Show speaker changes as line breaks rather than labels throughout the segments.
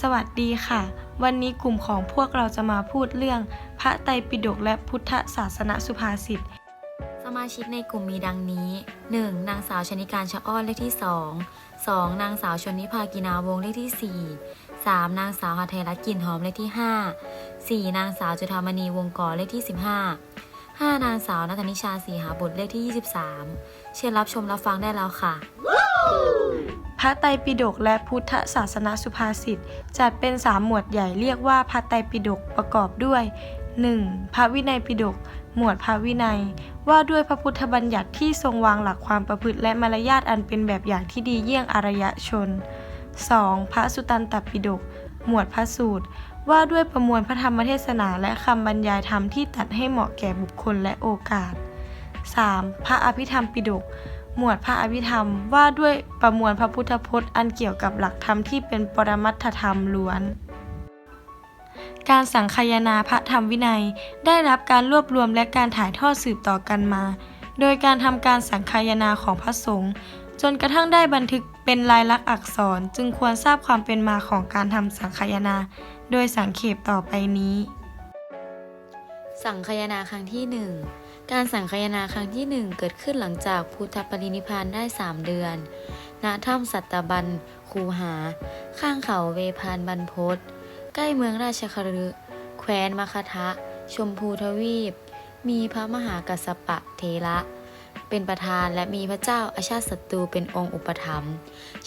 สวัสดีค่ะ วันนี้กลุ่มของพวกเราจะมาพูดเรื่อง พระไตรปิฎกและพุทธศาสนสุภาษิต
สมาชิกในกลุ่มมีดังนี้ 1. นางสาวชนิการชะอ้อนเลขที่ 2 2. นางสาวชนนิภากินาวงเลขที่ 4 3. นางสาวหาไทยรัตน์กลิ่นหอมเลขที่ 5 4. นางสาวจุธามณีวงกอเลขที่ 15 5. นางสาวนัทนิชาสีหาบุตรเลขที่ 23 เชิญรับชมรับฟังได้แล้วค่ะ
พระไตรปิฎกและพุทธศาสนาสุภาษิตจัดเป็นสามหมวดใหญ่เรียกว่าพระไตรปิฎกประกอบด้วย 1. พระวินัยปิฎกหมวดพระวินัย ว่าด้วยพระพุทธบัญญัติที่ทรงวางหลักความประพฤติและมารยาทอันเป็นแบบอย่างที่ดีเยี่ยงอารยชน 2. พระสุตันตปิฎกหมวดพระสูตร ว่าด้วยประมวลพระธรรมเทศนาและคำบรรยายธรรมที่ตัดให้เหมาะแก่บุคคลและโอกาส 3. พระอภิธรรมปิฎก หมวดพระอภิธรรมว่าด้วยประมวลพระพุทธพจน์อันเกี่ยวกับหลักธรรมที่เป็นปรมัตถธรรมล้วน การสังคายนาพระธรรมวินัยได้รับการรวบรวมและการถ่ายทอดสืบต่อกันมา โดยการทำการสังคายนาของพระสงฆ์จนกระทั่งได้บันทึกเป็นลายลักษณ์อักษรจึงควรทราบความเป็นมาของการทำสังคายนา โดยสังเขปต่อไปนี้
สังคายนาครั้งที่หนึ่ง การสังคายนาครั้งที่หนึ่งเกิดขึ้นหลังจากพุทธปรินิพานได้สามเดือน ณ ถ้ำสัตตบันคูหา ข้างเขาเวพานบรรพตใกล้เมืองราชคฤห์แคว้นมคทะ ชมพูทวีป มีพระมหากัสสปะเทระ เป็นประธานและมีพระเจ้าอาชาติศัตรูเป็นองค์อุปถัมภ์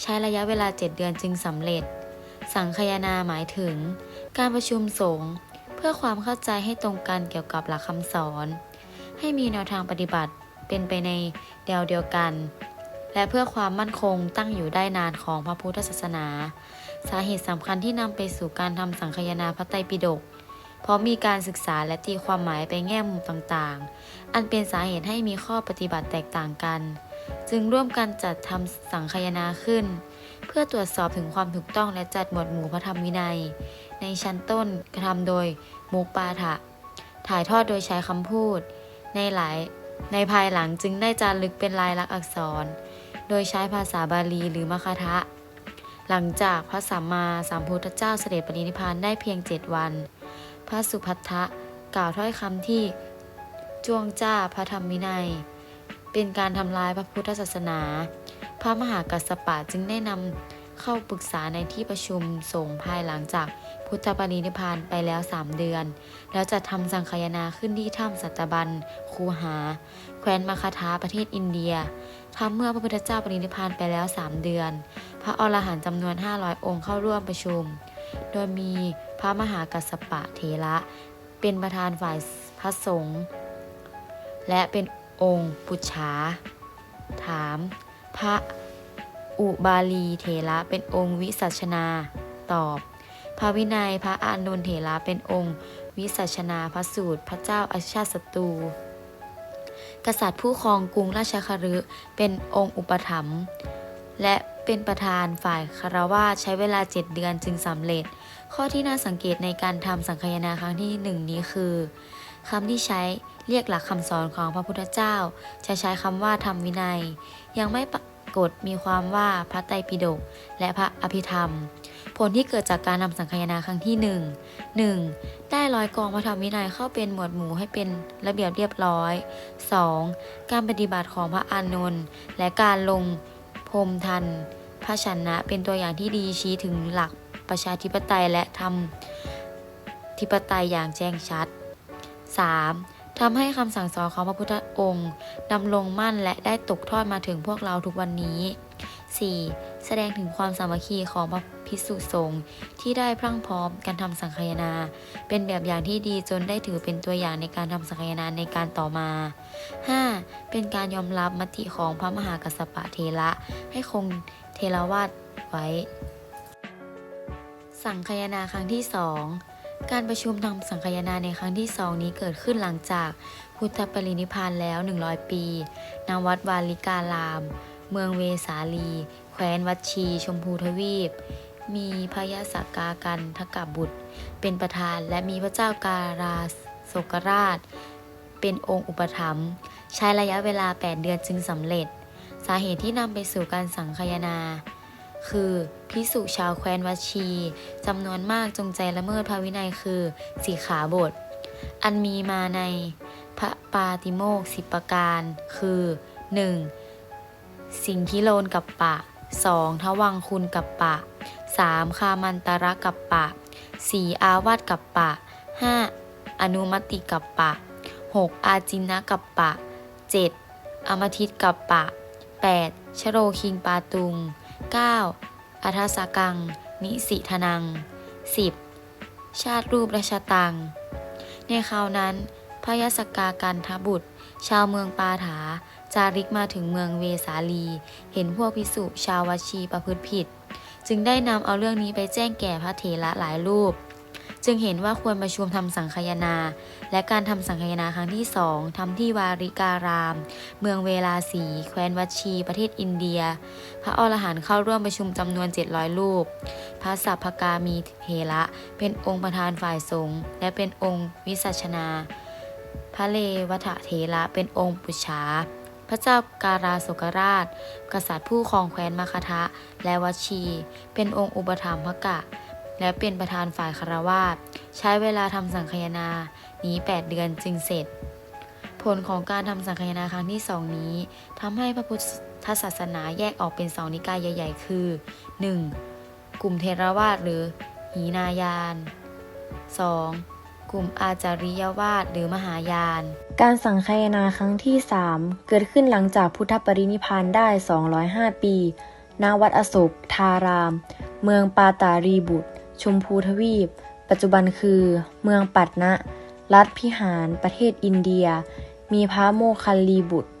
ใช้ระยะเวลาเจ็ดเดือนจึงสำเร็จ สังคายนาหมายถึง การประชุมสงฆ์เพื่อความเข้าใจให้ตรงกันเกี่ยวกับหลักคำสอน ให้มีแนวทางปฏิบัติเป็นไปในแนวเดียวกัน และเพื่อความมั่นคงตั้งอยู่ได้นานของพระพุทธศาสนา สาเหตุสำคัญที่นำไปสู่การทำสังคายนาพระไตรปิฎกเพราะมีการศึกษาและตีความหมายไปแง่มุมต่างๆ อันเป็นสาเหตุให้มีข้อปฏิบัติแตกต่างกัน จึงร่วมกันจัดทำสังคายนาขึ้น เพื่อตรวจสอบถึงความถูกต้องและจัดหมวดหมู่พระธรรมวินัย ในชั้นต้นกระทำโดยมุกปาฐะถ่ายทอดโดยใช้คำพูด ในหลายในภายหลังจึงได้จารึกเป็นลายลักษณ์อักษร โดยใช้ภาษาบาลีหรือมคทะ หลังจากพระสัมมาสัมพุทธเจ้าเสด็จปรินิพพานได้เพียงเจ็ดวัน พระสุพัทธะกล่าวถ้อยคำที่จวงจ้าพระธรรมวินัย เป็นการทำลายพระพุทธศาสนา พระมหากัสสปะจึงได้นำ เข้าปรึกษาในที่ประชุมสงฆ์ภายหลังจากพุทธปรินิพานไปแล้ว 3 เดือน แล้วจะทำสังคายนาขึ้นที่ถ้ำสัตบันคูหา แคว้นมาคาทาประเทศอินเดียทำเมื่อพระพุทธเจ้าปรินิพานไปแล้ว 3 เดือน พระอรหันต์จำนวน 500 องค์เข้าร่วมประชุม โดยมีพระมหากัสสปะเถระ เป็นประธานฝ่ายพระสงฆ์และเป็นองค์ปุจฉาถาม พระ อุบาลีเถระเป็นองค์วิสัชนา ตอบ พระวินัยพระอานนท์เถระเป็นองค์ วิสัชนาพระสูตร พระเจ้าอาชาติศัตรูกษัตริย์ผู้ครองกรุงราชคฤห์เป็นองค์อุปถัมภ์และเป็นประธานฝ่ายคารวาใช้เวลา 7 เดือนจึงสำเร็จ ข้อที่น่าสังเกตในการทำสังคายนาครั้งที่หนึ่งนี้คือคำที่ใช้เรียกหลักคำสอนของพระพุทธเจ้า จะใช้คำว่าธรรมวินัย ยังไม่ กฏมีความว่าพระไตรปิฎกและพระอภิธรรม ผลที่เกิดจากการนำสังคายนาครั้งที่ 1 1. ได้ร้อยกองพระธรรมวินัยเข้าเป็นหมวดหมู่ให้เป็นระเบียบเรียบร้อย 2. การปฏิบัติของพระอานนท์และการลงพรมทัน พระชนะเป็นตัวอย่างที่ดีชี้ถึงหลักประชาธิปไตยและธรรมธิปไตยอย่างแจ้งชัด 3. ทำให้คำสั่งสอนของพระพุทธองค์ดำรงมั่นและได้ตกทอดมาถึงพวกเราทุกวันนี้ 4. แสดงถึงความสามัคคีของพระภิกษุสงฆ์ที่ได้พรั่งพร้อมการทำสังคายนา เป็นแบบอย่างที่ดีจนได้ถือเป็นตัวอย่างในการทำสังคายนาในการต่อมา 5. เป็นการยอมรับมติของพระมหากัสสปะเทระให้คงเทรวาสไว้ สังคายนาครั้งที่สอง การประชุมทำสังคายนาในครั้งที่สองนี้เกิดขึ้นหลังจากพุทธปรินิพานแล้ว 100 ปีณวัดวาลิการาม เมืองเวสาลี แคว้นวัดชี ชมพูทวีป มีพระยาสกากันทกบุตร เป็นประธานและมีพระเจ้าการาโศกราช เป็นองค์อุปถัมภ์ใช้ระยะเวลา 8 เดือนจึงสำเร็จ สาเหตุที่นำไปสู่การสังคายนา คือพิสุชาวแคว้นวัชีจำนวนมากจงใจละเมิดพระวินัยคือสีขาบท อันมีมาในพระปาติโมกสิบประการ คือ 1. สิงคิโลนกับปะ 2. ทวังคุณกับปะ 3. คามันตระกับปะ 4. อาวาสกับปะ 5. อนุมติกับปะ 6. อาจินะกับปะ 7. อมทิตกับปะ 8. ชโรคิงปาตุง 9. อัทสกัง นิสิธนัง 10. ชาติรูปราชตัง ในคราวนั้นพระยศกากันทบุตร ชาวเมืองปาถา จาริกมาถึงเมืองเวสาลี เห็นพวกพิสุชาววัชีประพฤติผิด จึงได้นำเอาเรื่องนี้ไปแจ้งแก่พระเถระหลายรูป จึงเห็นว่าควรประชุมทำสังคายนา และการทำสังคายนาครั้งที่สองทำที่วาริการาม เมืองเวลาสี แคว้นวัชี ประเทศอินเดีย พระอรหันต์เข้าร่วมประชุมจำนวน 700 รูป พระสัพพกามีเถระเป็นองค์ประธานฝ่ายสงฆ์และเป็นองค์วิสัชนา พระเลวัฏเถระเป็นองค์ปุชาพระเจ้าการาโศกราช กษัตริย์ผู้ครองแคว้นมคทะ และวัชี เป็นองค์อุปถัมภกะ และเป็นประธานฝ่ายคารวาสใช้เวลาทำสังคายนานี้ 8 เดือนจึงเสร็จ ผลของการทำสังคายนาครั้งที่สองนี้ทำให้พระพุทธศาสนาแยกออกเป็นสองนิกายใหญ่ ๆ คือ 1. กลุ่มเทรวาสหรือหีนายาน 2. กลุ่มอาจาริยวาสหรือมหายาน
การสังคายนาครั้งที่ 3 เกิดขึ้นหลังจากพุทธปรินิพพานได้ 205 ปี ณ วัดอโศกทาราม เมืองปาตารีบุตร ชมพูทวีป ปัจจุบันคือ เมืองปัตนะ รัฐพิหาร ประเทศอินเดีย มีพระโมคคัลลีบุตร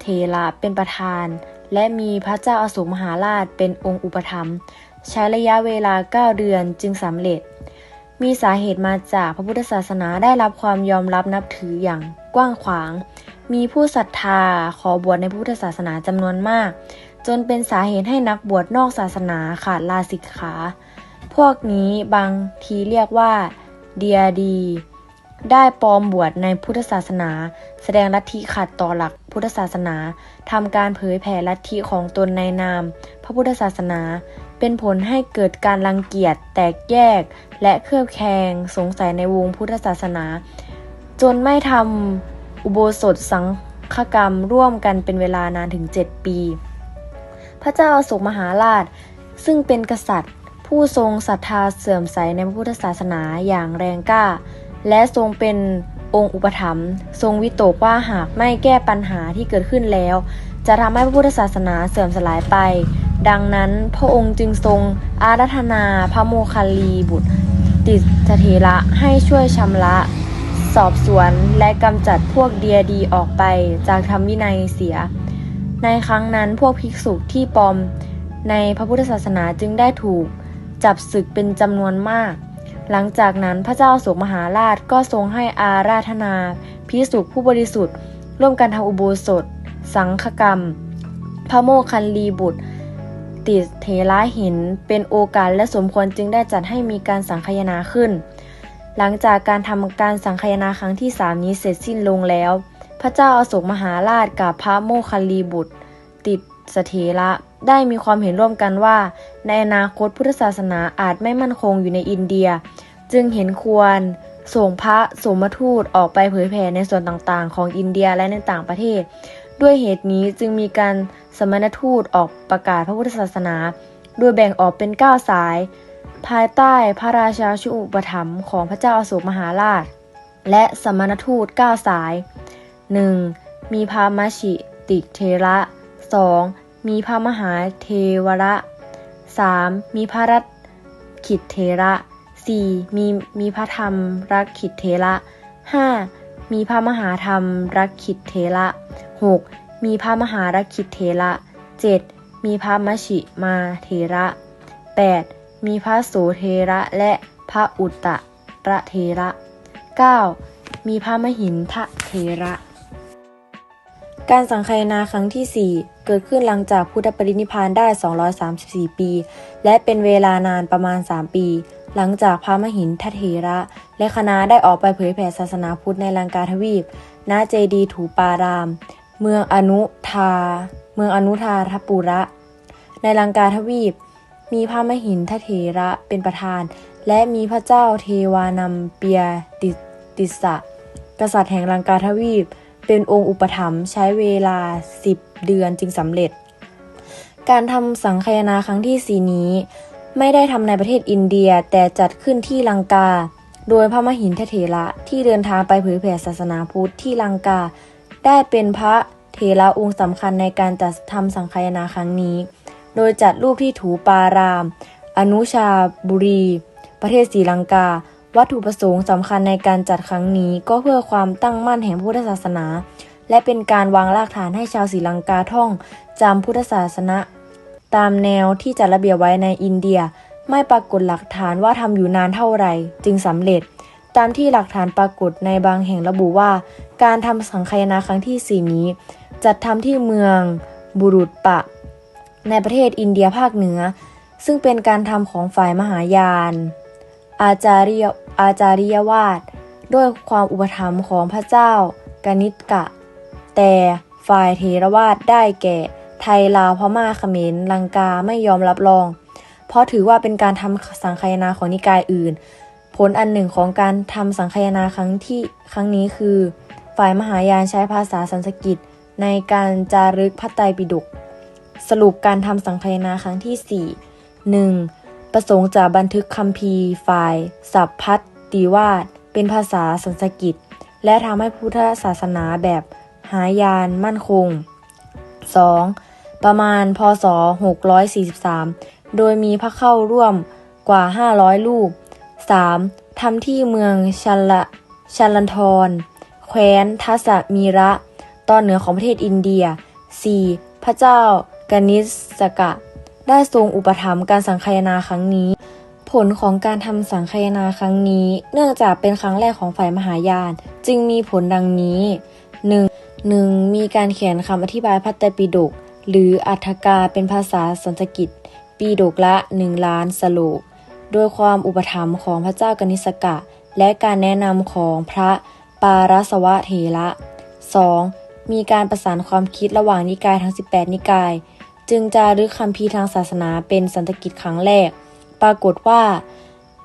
เทระเป็นประธาน และมีพระเจ้าอาโศกมหาราชเป็นองค์อุปถัมภ์ใช้ระยะเวลา 9 เดือนจึงสำเร็จ มีสาเหตุมาจากพระพุทธศาสนาได้รับความยอมรับนับถืออย่างกว้างขวาง มีผู้ศรัทธาขอบวชในพุทธศาสนาจำนวนมาก จนเป็นสาเหตุให้นักบวชนอกศาสนาขาดลาสิกขา พวกนี้บางทีเรียกว่าเดียดี ได้ปลอมบวชในพุทธศาสนา แสดงลัทธิขัดต่อหลักพุทธศาสนาทำการเผยแผ่ลัทธิของตนในนาม พระพุทธศาสนา เป็นผลให้เกิดการรังเกียจแตกแยก และเครือบแคลงสงสัยในวงพุทธศาสนา จนไม่ทำอุโบสถสังฆกรรมร่วมกันเป็นเวลานานถึง 7 ปี พระเจ้าอโศกมหาราชซึ่งเป็นกษัตริย์ ผู้ทรงศรัทธาเสื่อมใสในพระพุทธศาสนาอย่างแรงกล้า และทรงเป็นองค์อุปถัมภ์ทรงวิตกว่าหากไม่แก้ปัญหาที่เกิดขึ้นแล้ว จะทำให้พระพุทธศาสนาเสื่อมสลายไป ดังนั้นพระองค์จึงทรงอารัธนาพระโมคคัลลีบุตร ติสเถระให้ช่วยชำระ สอบสวนและกำจัดพวกเดียดีออกไปจากธรรมวินัยเสีย ในครั้งนั้นพวกภิกษุที่ปลอมในพระพุทธศาสนาจึงได้ถูก จับศึกเป็นจำนวนมาก หลังจากนั้นพระเจ้าอโศกมหาราชก็ทรงให้อาราธนาภิกษุผู้บริสุทธิ์ ร่วมกันทำอุโบสถ สังฆกรรม พระโมคคัลลีบุตร ติเทระเห็นเป็นโอกาสและสมควรจึงได้จัดให้มีการสังคยนาขึ้น หลังจากการทำการสังคยนาครั้งที่สามนี้เสร็จสิ้นลงแล้ว พระเจ้าอาโศกมหาราชกับพระโมคคัลลีบุตร ติดสเถระ ได้มีความเห็นร่วมกันว่า ในอนาคตพุทธศาสนาอาจไม่มั่นคงอยู่ในอินเดีย จึงเห็นควรส่งพระสมทูตออกไปเผยแผ่ในส่วนต่างๆ ของอินเดียและในต่างประเทศ ด้วยเหตุนี้จึงมีการสมณทูตออกประกาศพระพุทธศาสนา โดยแบ่งออกเป็น 9 สาย ภายใต้พระราชาชุอุปถัมภ์ของพระเจ้าอโศกมหาราช และสมณทูต 9 สาย 1. มีพระมชิติเทระ 2. มีพระมหาเทวระ 3. มีพระรัตขิตเทระ 4. มีมีพระธรรมรักขิตเทระ 5. มีพระมหาธรรมรักขิตเทระ 6. มีพระมหารักขิตเทระ 7. มีพระมชิมาเทระ 8. มีพระโสเทระและพระอุตตระเทระ 9. มีพระมหินทะเทระ การสังคายนาครั้งที่ 4 เกิดขึ้นหลังจากพุทธปรินิพานได้ 234 ปี และเป็นเวลานานประมาณ 3 ปี หลังจากพระมหินทเถระ และคณะได้ออกไปเผยแผ่ศาสนาพุทธในลังกาทวีป ณ เจดีถูปาราม เมืองอนุทา เมืองอนุทาทปุระ ในลังกาทวีป มีพระมหินทเถระเป็นประธาน และมีพระเจ้าเทวานัมเปียติติสะกษัตริย์แห่งลังกาทวีป เป็นองค์อุปถัมภ์ใช้เวลา 10 เดือนจึงสำเร็จ การทำสังคายนาครั้งที่สีนี้ ไม่ได้ทำในประเทศอินเดียแต่จัดขึ้นที่ลังกา โดยพระมหินทเถระที่เดินทางไปเผยแผ่ศาสนาพุทธที่ลังกา ได้เป็นพระเถระองค์สำคัญในการจัดทำสังคายนาครั้งนี้ โดยจัดรูปที่ถูปาราม อนุชาบุรี ประเทศศรีลังกา วัตถุประสงค์สำคัญในการจัดครั้งนี้ก็เพื่อความตั้งมั่นแห่งพุทธศาสนา และเป็นการวางรากฐานให้ชาวศรีลังกาท่องจำพุทธศาสนาตามแนวที่จัดระเบียบไว้ในอินเดีย ไม่ปรากฏหลักฐานว่าทำอยู่นานเท่าไหร่ จึงสำเร็จ ตามที่หลักฐานปรากฏในบางแห่งระบุว่า การทำสังคายนาครั้งที่สี่นี้ จัดทำที่เมืองบุรุษปะ ในประเทศอินเดียภาคเหนือ ซึ่งเป็นการทำของฝ่ายมหายาน อาจาริยอาจาริยวาดด้วยความอุปถัมภ์ของพระเจ้ากนิษกะ แต่ฝ่ายเทรวาสได้แก่ ไทยลาวพม่าเขมรลังกาไม่ยอมรับรอง เพราะถือว่าเป็นการทำสังคายนาของนิกายอื่น ผลอันหนึ่งของการทำสังคายนาครั้งที่ครั้งนี้คือ ฝ่ายมหายานใช้ภาษาสันสกฤตในการจารึกพระไตรปิฎกสรุปการทำสังคายนาครั้งที่ 4 1. ประสงค์จะบันทึกคัมภีฝ่าย สัพพัตติวาสเป็นภาษาสันสกฤตและทำให้พุทธศาสนาแบบหายานมั่นคง 2. ประมาณพศ 643 โดยมีพระเข้าร่วมกว่า 500 รูป 3. ทำที่เมืองชัลละชัลลันทรแคว้นทัสมีระ ตอนเหนือของประเทศอินเดีย 4. พระเจ้ากนิสกะ ได้ทรงอุปถัมภ์การสังคายนาครั้งนี้ ผลของการทำสังคายนาครั้งนี้ เนื่องจากเป็นครั้งแรกของฝ่ายมหายาน จึงมีผลดังนี้ 1. 1. มีการเขียนคำอธิบายพระไตรปิฎกหรืออัฏฐกาเป็นภาษาสันสกฤตปีดกละ 1 ล้านสโลกโดยความอุปถัมภ์ของพระเจ้ากนิสกะ และการแนะนำของพระปารสวะเถระ 2. มีการประสานความคิดระหว่างนิกายทั้ง 18 นิกาย จึงจารึกคัมภีทางศาสนาเป็นสันสกฤตครั้งแรก ปรากฏว่า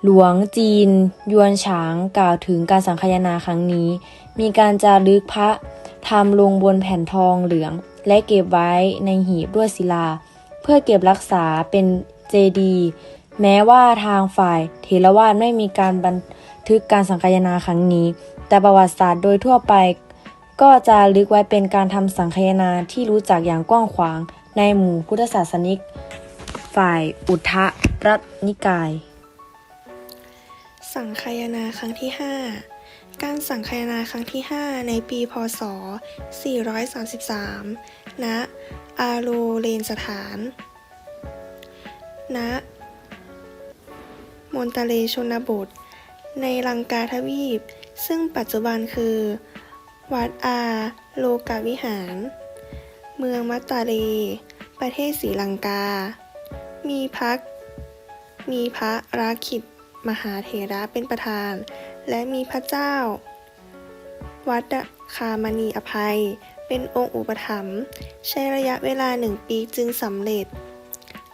หลวงจีน ยวนฉางกล่าวถึงการสังคายนาครั้งนี้ มีการจารึกพระทำลงบนแผ่นทองเหลือง และเก็บไว้ในหีบด้วยศิลา เพื่อเก็บรักษาเป็นเจดีย์แม้ว่าทางฝ่ายเทรวาสไม่มีการบันทึกการสังคายนาครั้งนี้ แต่ประวัติศาสตร์โดยทั่วไป ก็จะลึกไว้เป็นการทำสังคายนาที่รู้จักอย่างกว้างขวาง ในหมู่พุทธศาสนิก ฝ่ายอุทธรัตนิกาย
สังคายนาครั้งที่ 5 การสังคายนาครั้งที่ 5 ในปีพศ 433 ณ อาโรเลนสถาน ณมนตาเลชนบท ในลังกาทวีป ซึ่งปัจจุบันคือ วัดอาโลกาวิหาร เมืองมัตตาเลประเทศศรีลังกา มีพัก มีพระราคิตมหาเถระเป็นประธาน และมีพระเจ้า วัดคามณีอภัย เป็นองค์อุปถัมภ์ใช้ระยะเวลาหนึ่งปีจึงสำเร็จ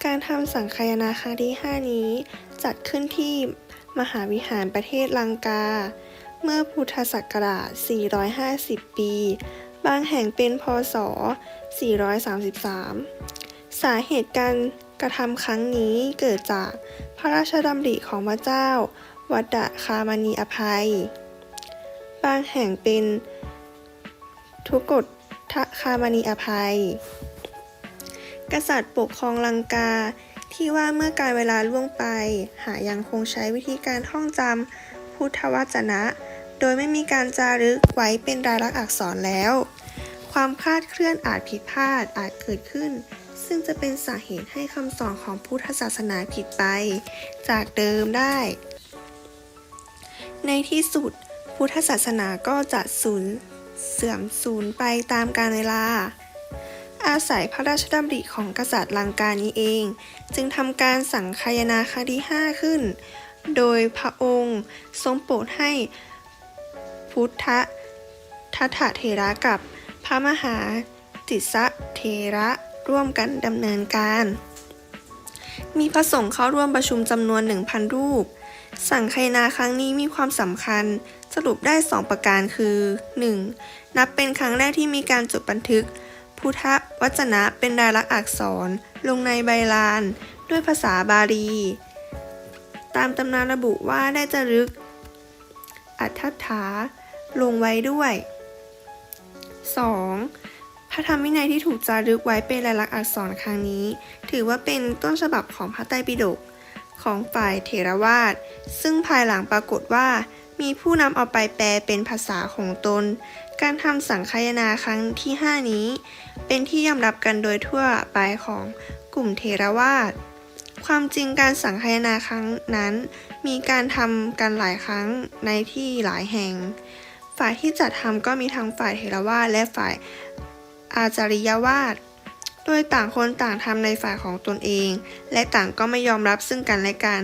การทำสังคายนาครั้งที่ 5 นี้ จัดขึ้นที่มหาวิหารประเทศลังกา เมื่อพุทธศักราช 450 ปี บางแห่งเป็นพศ 433 สาเหตุการกระทำครั้งนี้เกิดจากพระราชดำริของพระเจ้า วัดดะคามณีอภัย บางแห่งเป็นทุกฎทะคามณีอภัย กษัตริย์ปกครองลังกาที่ว่าเมื่อการเวลาล่วงไป หายังคงใช้วิธีการท่องจำพุทธวจนะ โดยไม่มีการจารึกไว้เป็นรายลักษณ์อักษรแล้ว ความคลาดเคลื่อนอาจผิดพลาดอาจเกิดขึ้น ซึ่งจะเป็นสาเหตุให้คำสอนของพุทธศาสนาผิดไป จากเดิมได้ ในที่สุด พุทธศาสนาก็จะสูญเสื่อมสูญไปตามกาลเวลา อาศัยพระราชดำริของกษัตริย์ลังกานี้เอง จึงทำการสังคายนาครั้งที่5ขึ้น โดยพระองค์ทรงโปรดให้พุทธทัตถเถระกับ พระมหาติสะเถระร่วมกันดำเนินการ มีพระสงฆ์เข้าร่วมประชุมจำนวน 1,000 รูป สังคายนาครั้งนี้มีความสำคัญสรุปได้ 2 ประการคือ 1. นับเป็นครั้งแรกที่มีการจดบันทึก พุทธวจนะเป็นลายลักษณ์อักษร ลงในใบลาน ด้วยภาษาบาลี ตามตำนานระบุว่าได้จารึก อัฏฐถาลงไว้ด้วย 2. พระธรรมวินัยที่ถูกจารึกไว้เป็นลายลักษณ์อักษรครั้งนี้ ถือว่าเป็นต้นฉบับของพระไตรปิฎกของฝ่ายเถรวาท ซึ่งภายหลังปรากฏว่า มีผู้นำเอาไปแปลเป็นภาษาของตน การทำสังคายนาครั้งที่ 5 นี้ เป็นที่ยอมรับกันโดยทั่วไปของกลุ่มเทรวาท ความจริงการสังคายนาครั้งนั้น มีการทำกันหลายครั้งในที่หลายแห่ง ฝ่ายที่จัดทำก็มีทั้งฝ่ายเทรวาทและฝ่ายอาจาริยวาทโดยต่างคนต่างทำในฝ่ายของตนเอง และต่างก็ไม่ยอมรับซึ่งกันและกัน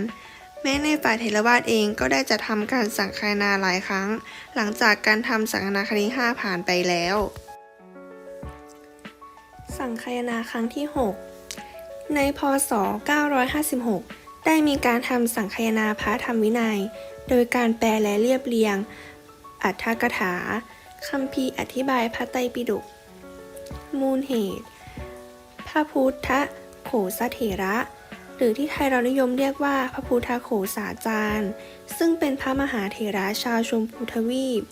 แม้ในฝ่ายเทรวาทเองก็ได้จะทำการสังคายนาหลายครั้ง หลังจากการทำสังคายนาครั้งที่5ผ่านไปแล้ว สังคายนาครั้งที่ 6 ในพศ 956 ได้มีการทำสังคายนาพระธรรมวินัย โดยการแปลและเรียบเรียง อัฏฐกถาคัมภีร์อธิบายพระไตรปิฎก มูลเหตุ พระพุทธโขสเถระ หรือที่ไทยเรานิยมเรียกว่าพระพุทธโขสาจารย์ ซึ่งเป็นพระมหาเถระชาวชมพูทวีป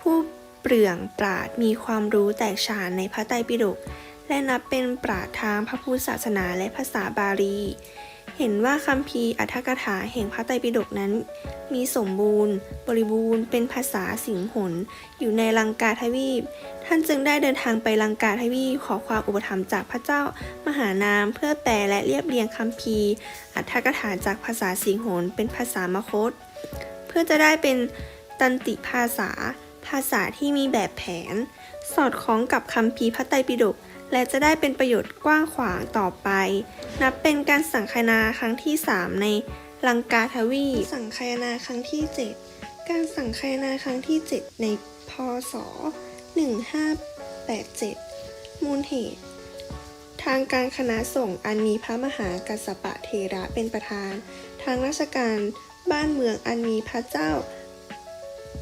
ผู้เปลื่องปราดมีความรู้แตกฉานในพระไตรปิฎกและนับเป็นปราดทางพระพุทธศาสนาและภาษาบาลี เห็นว่าคัมภีอัฏฐกถาแห่งพระไตรปิฎกนั้น มีสมบูรณ์ บริบูรณ์เป็นภาษาสิงหนอยู่ในลังกาทวีป ท่านจึงได้เดินทางไปลังกาทวีปขอความอุปถัมภ์จากพระเจ้ามหานามเพื่อแปลและเรียบเรียงคัมภีอัฏฐกถาจากภาษาสิงหนเป็นภาษามคต เพื่อจะได้เป็นตันติภาษา ภาษาที่มีแบบแผน สอดคล้องกับคัมภีพระไตรปิฎก และจะได้เป็นประโยชน์กว้างขวางต่อไป นับเป็นการสังคายนาครั้งที่ 3 ในลังกาทวีปสังคายนาครั้งที่ 7 การสังคายนาครั้งที่ 7 ในพศ 1587 มูลเหตุ ทางการคณะสงฆ์อันมีพระมหากัสสปะเทระเป็นประธาน ทางราชการบ้านเมืองอันมีพระเจ้า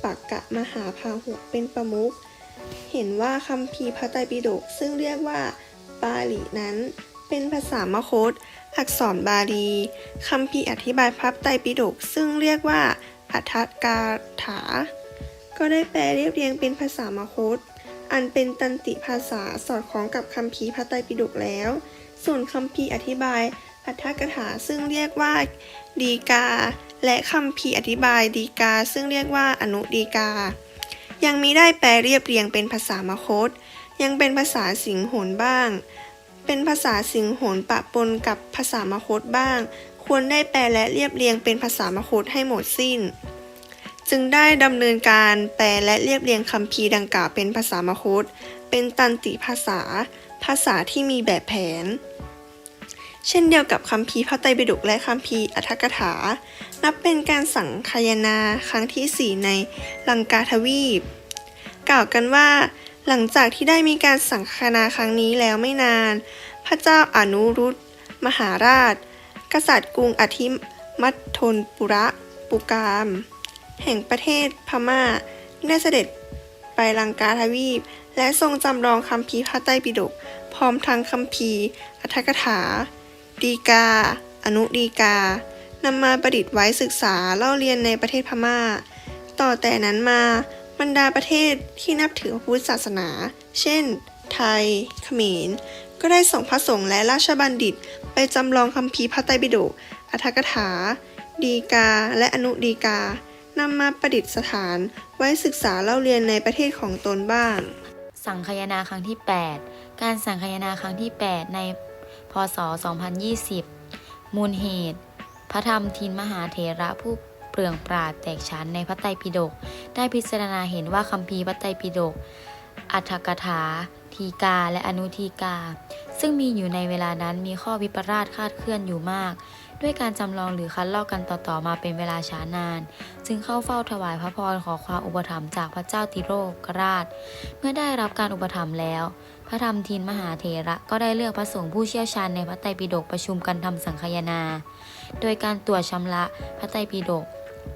ปักกะมหาพาหุเป็นประมุข เห็นว่าคัมภีพระไตรปิฎกซึ่งเรียกว่าบาลีนั้น เป็นภาษามคต อักษรบาลีคัมภีอธิบายพระไตรปิฎกซึ่งเรียกว่าอัฏกาถา ก็ได้แปลเรียบเรียงเป็นภาษามคต อันเป็นตันติภาษาสอดคล้องกับคัมภีพระไตรปิฎกแล้ว ส่วนคัมภีอธิบายอัฏฐกถาซึ่งเรียกว่าดีกา และคัมภีอธิบายดีกา ซึ่งเรียกว่าอนุดีกา ยังมิได้แปลเรียบเรียงเป็นภาษามคต ยังเป็นภาษาสิงหนบ้าง เป็นภาษาสิงหนปะปนกับภาษามคตบ้าง ควรได้แปลและเรียบเรียงเป็นภาษามคตให้หมดสิ้น จึงได้ดำเนินการแปลและเรียบเรียงคัมภีดังกล่าวเป็นภาษามคต เป็นตันติภาษา ภาษาที่มีแบบแผน เช่นเดียวกับคัมภีร์พระไตรปิฎกและคัมภีร์อัฏฐกถา นับเป็นการสังคายนาครั้งที่ 4 ในลังกาทวีป กล่าวกันว่า หลังจากที่ได้มีการสังคายนาครั้งนี้แล้วไม่นาน พระเจ้าอนุรุตมหาราช กษัตริย์กรุงอธิมัททนปุระปุกาม แห่งประเทศพม่า ได้เสด็จไปลังกาทวีป และทรงจำลองคัมภีพระไตรปิฎกพร้อมทั้งคัมภีอัฏฐกถา ดีกา อนุดีกานำมาประดิษฐ์ไว้ศึกษาเล่าเรียนในประเทศพม่า ต่อแต่นั้นมาบรรดาประเทศที่นับถือพุทธศาสนา เช่น ไทย เขมร ก็ได้ส่งพระสงฆ์และราชบัณฑิต ไปจำลองคัมภีพระไตรปิฎกอัฏฐกถา ดีกา และอนุดีกานำมาประดิษฐานไว้ศึกษาเล่าเรียนในประเทศของตนบ้าง
สังคายนาครั้งที่ 8 การสังคายนาครั้งที่ 8 ใน พศ 2020 มูลเหตุ พระธรรมทินมหาเถระผู้เปลืองปราดแตกชั้นในพระไตรปิฎกได้พิจารณาเห็นว่าคัมภีพระไตรปิฎกอัฏฐกถา ทีกาและอนุทีกา ซึ่งมีอยู่ในเวลานั้นมีข้อวิปราชคาดเคลื่อนอยู่มาก ด้วยการจำลองหรือคัดลอกกันต่อๆมาเป็นเวลาช้านาน จึงเข้าเฝ้าถวายพระพรขอความอุปถัมภ์จากพระเจ้าติโรกราช เมื่อได้รับการอุปถัมภ์แล้ว พระธรรมทินมหาเถระก็ได้เลือกพระสงฆ์ผู้เชี่ยวชาญในพระไตรปิฎกประชุมกันทำสังคายนา โดยการตรวจชำระพระไตรปิฎก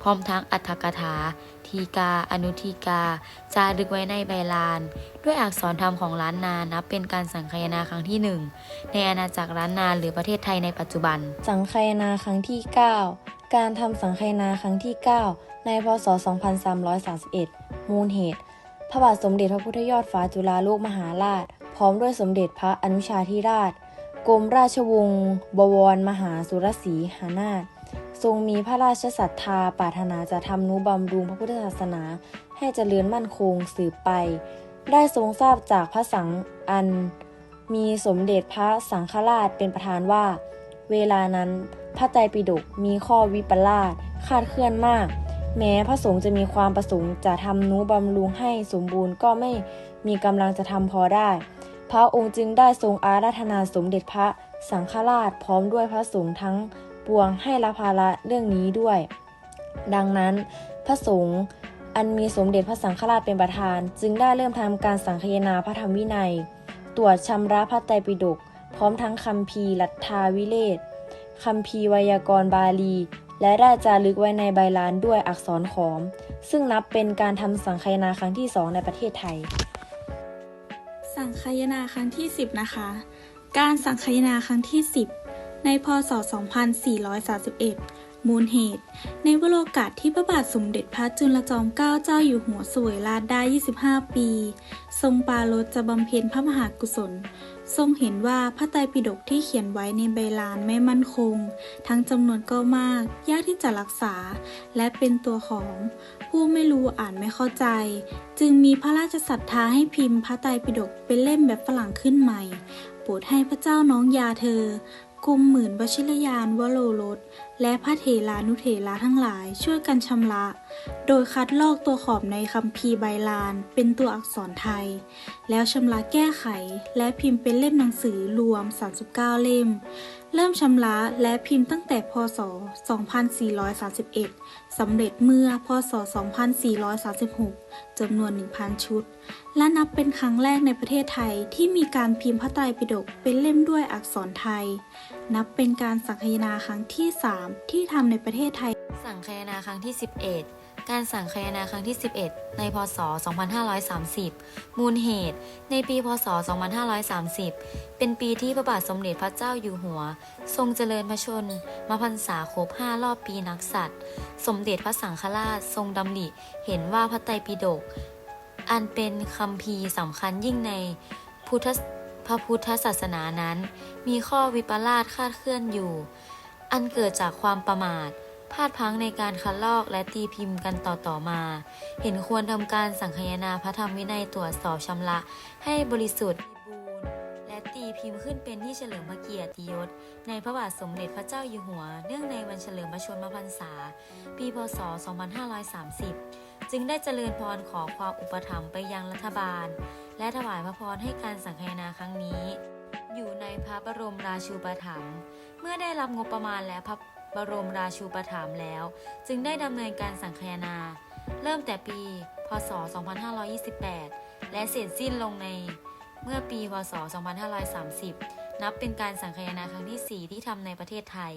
พร้อมทั้งอัตถกถา ทีกา อนุทีกา จารึกไว้ในใบลาน ด้วยอักษรธรรมของล้านนานับเป็นการสังคายนาครั้งที่หนึ่งในอาณาจักรล้านนาหรือประเทศไทยในปัจจุบัน
สังคายนาครั้งที่ 9 การทำสังคายนาครั้งที่ 9 ในพศ 2331 มูลเหตุ พระบาทสมเด็จพระพุทธยอดฟ้าจุฬาโลกมหาราช พร้อมด้วยสมเด็จพระอนุชาธิราช กรมราชวงศ์บวรมหาสุรศรีหานาถทรงมีพระราชศรัทธาปรารถนาจะทำนุบำรุงพระพุทธศาสนา ให้เจริญมั่นคงสืบไป ได้ทรงทราบจากพระสังฆ์อัน มีสมเด็จพระสังฆราชเป็นประธานว่า เวลานั้นพระไตรปิฎกมีข้อวิปลาสคาดเคลื่อนมาก แม้พระสงฆ์จะมีความประสงค์จะทำนุบำรุงให้สมบูรณ์ก็ไม่มีกำลังจะทำพอได้ พระองค์จึงได้ทรงอาราธนาสมเด็จพระสังฆราชพร้อมด้วยพระสงฆ์ทั้งปวงให้ละภาระเรื่องนี้ด้วย ดังนั้นพระสงฆ์อันมีสมเด็จพระสังฆราชเป็นประธาน จึงได้เริ่มทำการสังคายนาพระธรรมวินัย ตรวจชำระพระไตรปิฎกพร้อมทั้งคัมภีลัทธาวิเลศคัมภีไวยากรณ์บาลี และได้จารึกไว้ในใบลานด้วยอักษรขอม ซึ่งนับเป็นการทำสังคายนาครั้งที่สองในประเทศไทย
สังคายนาครั้งที่ 10 นะคะ การสังคายนาครั้งที่ 10 ในพศ 2431 มูลเหตุ ในวโรกาสที่พระบาทสมเด็จพระจุลจอมเกล้าเจ้าอยู่หัวสวยราชได้ 25 ปี ทรงปารถจะบำเพ็ญพระมหากกุศล ทรงเห็นว่าพระไตรปิฎกที่เขียนไว้ในใบลานไม่มั่นคง ทั้งจำนวนก็มาก ยากที่จะรักษา และเป็นตัวของ ผู้ไม่รู้อ่านไม่เข้าใจ จึงมีพระราชศรัทธาให้พิมพ์พระไตรปิฎกเป็นเล่มแบบฝรั่งขึ้นใหม่โปรดให้พระเจ้าน้องยาเธอ กุมหมื่นวชิรยานวโรรสและพระเถรานุเถระทั้งหลายช่วยกันชำระ โดยคัดลอกตัวขอบในคัมภีร์ใบลานเป็นตัวอักษรไทย แล้วชำระแก้ไขและพิมพ์เป็นเล่มหนังสือรวม 39 เล่ม เริ่มชำระและพิมพ์ตั้งแต่พศ 2431 สำเร็จเมื่อพศ 2436 จำนวน 1,000 ชุด และนับเป็นครั้งแรกในประเทศไทยที่มีการพิมพ์พระไตรปิฎกเป็นเล่มด้วยอักษรไทย นับเป็นการสังคายนาครั้งที่ 3 ที่ทำในประเทศไทย
สังคายนาครั้งที่ 11 การสั่งคายนาครั้งที่ 11 ในพศ 2530 มูลเหตุ ในปี พศ 2530 เป็นปีที่พระบาทสมเด็จพระเจ้าอยู่หัว ทรงเจริญพระชนมาพรรษาครบ5รอบปีนักษัตริย์สมเด็จพระสังฆราชทรงดำริเห็นว่าพระไตรปิฎกอันเป็นคัมภีสำคัญยิ่งในพุทธพระพุทธศาสนานั้น มีข้อวิปลาสคาดเคลื่อนอยู่ อันเกิดจากความประมาท พลาดพังในการคัดลอกและตีพิมพ์กันต่อๆมา เห็นควรทำการสังคายนาพระธรรมวินัยตรวจสอบชำระให้บริสุทธิ์บูรณ์และตีพิมพ์ขึ้นเป็นที่เฉลิมพระเกียรติยศ ในพระบาทสมเด็จพระเจ้าอยู่หัว เนื่องในวันเฉลิมพระชนมพรรษา ปีพศ 2530 จึงได้เจริญพรขอความอุปถัมภ์ไปยังรัฐบาล และถวายพระพรให้การสังคายนาครั้งนี้ อยู่ในพระบรมราชูปถัมภ์เมื่อได้รับงบประมาณและพระ บรมราชูปถัมภ์แล้ว จึงได้ดำเนินการสังคายนา เริ่มแต่ปี พศ 2528 และเสร็จสิ้นลงในเมื่อปี พศ 2530 นับเป็นการสังคายนาครั้งที่ 4 ที่ทำในประเทศไทย